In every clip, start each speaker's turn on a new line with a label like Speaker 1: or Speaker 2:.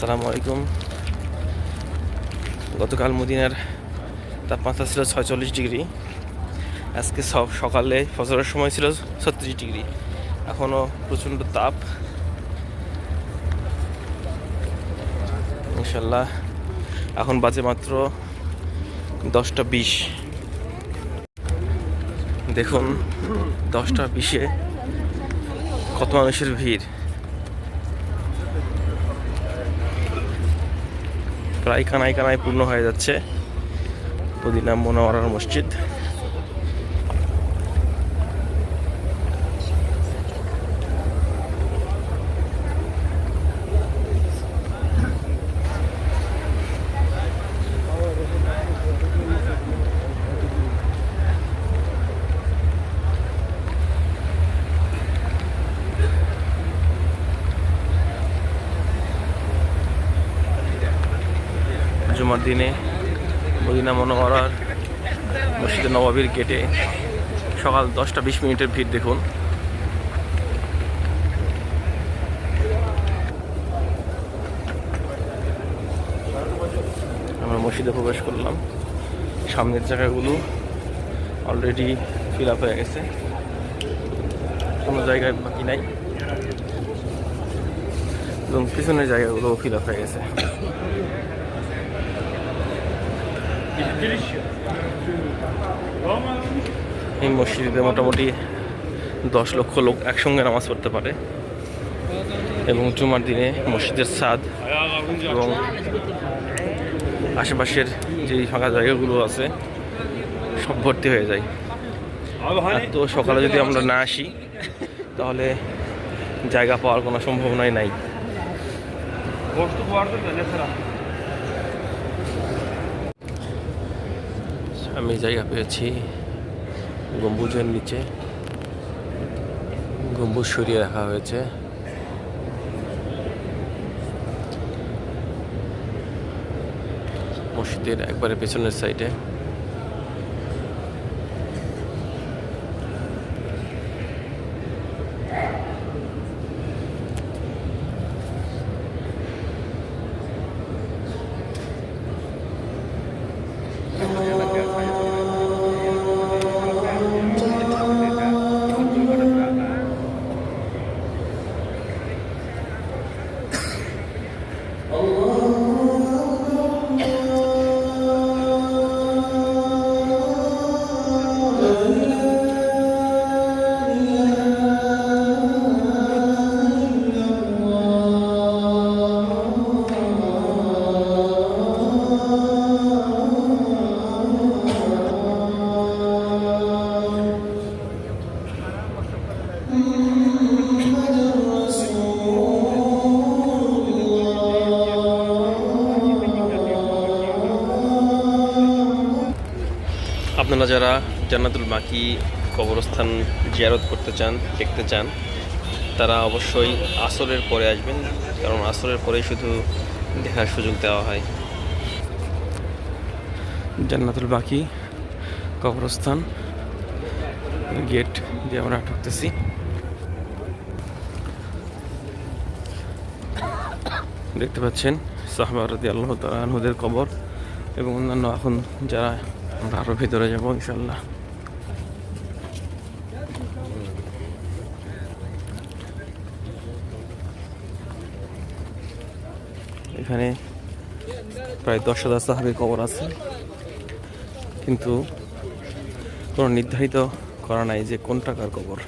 Speaker 1: আসসালামু আলাইকুম। গতকাল মদিনার তাপমাত্রা ছিল ছয়চল্লিশ ডিগ্রি। আজকে সব সকালে ফজরের সময় ছিল ছত্রিশ ডিগ্রি। এখনও প্রচণ্ড তাপ। ইনশাল্লাহ এখন বাজে মাত্র দশটা বিশ। দেখুন, দশটা বিশে কত মানুষের ভিড়। প্রায় কানায় কানায় পূর্ণ হয়ে যাচ্ছে। মদিনা মোনাওয়ার মসজিদ। জুমার দিনে মদিনা মনোহরার মসজিদে নবাবির গেটে সকাল দশটা বিশ মিনিটের ভিড় দেখুন। আমরা মসজিদে প্রবেশ করলাম। সামনের জায়গাগুলো অলরেডি ফিল আপ হয়ে গেছে। কোনো জায়গায় বাকি নাই। এবং পিছনের জায়গাগুলো ফিল আপ হয়ে গেছে। এই মসজিদে মোটামুটি দশ লক্ষ লোক একসঙ্গে নামাজ পড়তে পারে এবং জুমার দিনে মসজিদের ছাদ এবং আশেপাশের যে ফাঁকা জায়গাগুলো আছে, সব ভর্তি হয়ে যায়। তো সকালে যদি আমরা না আসি, তাহলে জায়গা পাওয়ার কোনো সম্ভাবনাই নাই। আমি জায়গা পেয়েছি গম্বুজের নিচে। গম্বুজ সরিয়ে রাখা হয়েছে। মসজিদের একবারে পেছনের সাইডে আপনারা যারা জান্নাতুল বাকি কবরস্থান জিয়ারত করতে চান, দেখতে চান, তারা অবশ্যই আসরের পরে আসবেন, কারণ আসরের পরেই শুধু দেখার সুযোগ দেওয়া হয়। জান্নাতুল বাকি কবরস্থান, গেট দিয়ে আমরা ঢুকতেছি। দেখতে পাচ্ছেন সাহবারদি আল্লাহ তালাহুদের কবর এবং অন্যান্য এখন যারা আরও ভিতরে যাব, ইনশাল্লাহ। এখানে প্রায় দশ হাজার সাহাবের কবর আছে। কিন্তু কোনো নির্ধারিত করা নাই যে কোন টাকার কবর।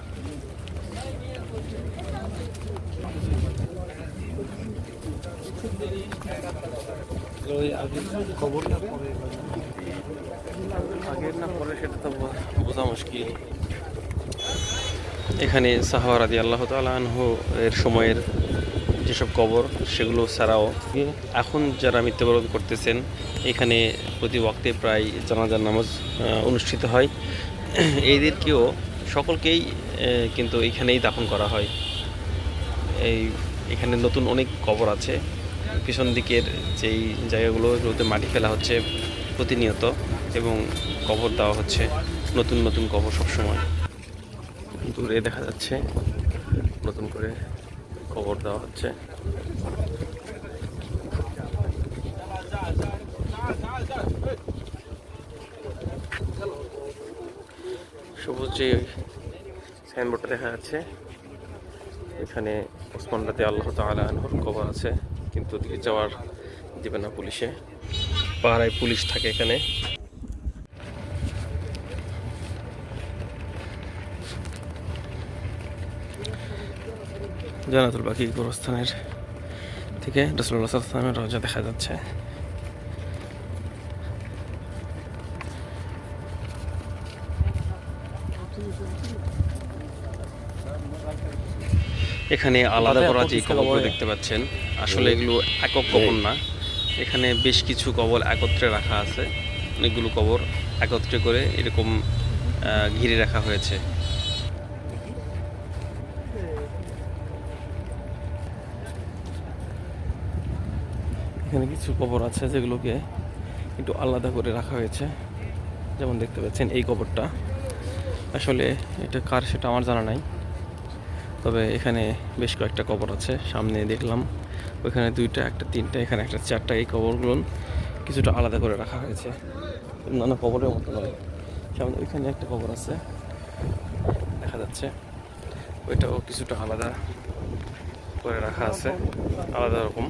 Speaker 1: পরে বোঝা মুশকিল। এখানে সাহাবারাদি আল্লাহ তালাহ এর সময়ের যেসব কবর, সেগুলো ছাড়াও এখন যারা মৃত্যুবরণ করতেছেন, এখানে প্রতি ওয়াক্তে প্রায় জানাজার নামাজ অনুষ্ঠিত হয়। এইদেরকেও সকলকেই কিন্তু এখানেই দাফন করা হয়। এই, এখানে নতুন অনেক কবর আছে। পিছন দিকের যেই জায়গাগুলো মাটি ফেলা হচ্ছে প্রতিনিয়ত। এবং কবর দেওয়া হচ্ছে। নতুন নতুন কবর সবসময়। দূরে দেখা যাচ্ছে, নতুন করে কবর দেওয়া হচ্ছে। সবুজ যে সাইনবোর্ডটা দেখা যাচ্ছে। এখানে ওসমান রাতে আল্লাহ তালা কবর আছে, কিন্তু ওদিকে যাওয়ার দেবে না পুলিশে। পাহাড়ায় পুলিশ থাকে এখানে। জানাতুল বাকি গোরস্থানের থেকে রসুল্লাহ সাল্লামের রজা দেখা যাচ্ছে। এখানে আলাদা করা যে কবরগুলো দেখতে পাচ্ছেন আসলে এগুলো একক কবর না। এখানে বেশ কিছু কবর একত্রে রাখা আছে অনেকগুলো কবর একত্রে করে এরকম আহ, ঘিরে রাখা হয়েছে। এখানে কিছু কবর আছে যেগুলোকে একটু আলাদা করে রাখা হয়েছে। যেমন দেখতে পাচ্ছেন এই কবরটা। আসলে এটা কার সেটা আমার জানা নাই। তবে এখানে বেশ কয়েকটা কবর আছে। সামনে দেখলাম ওইখানে দুইটা, একটা তিনটা, এখানে একটা চারটা। এই কবরগুলো কিছুটা আলাদা করে রাখা হয়েছে। অন্যান্য কবরের মতো নয়। সামনে ওইখানে একটা কবর আছে। দেখা যাচ্ছে ওইটাও কিছুটা আলাদা করে রাখা আছে। আলাদা রকম।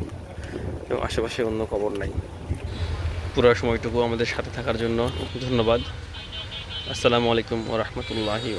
Speaker 1: এবং আশেপাশে অন্য কবর নাই। পুরো সময়টুকু আমাদের সাথে থাকার জন্য ধন্যবাদ। আসসালামু আলাইকুম ও রহমতুল্লাহি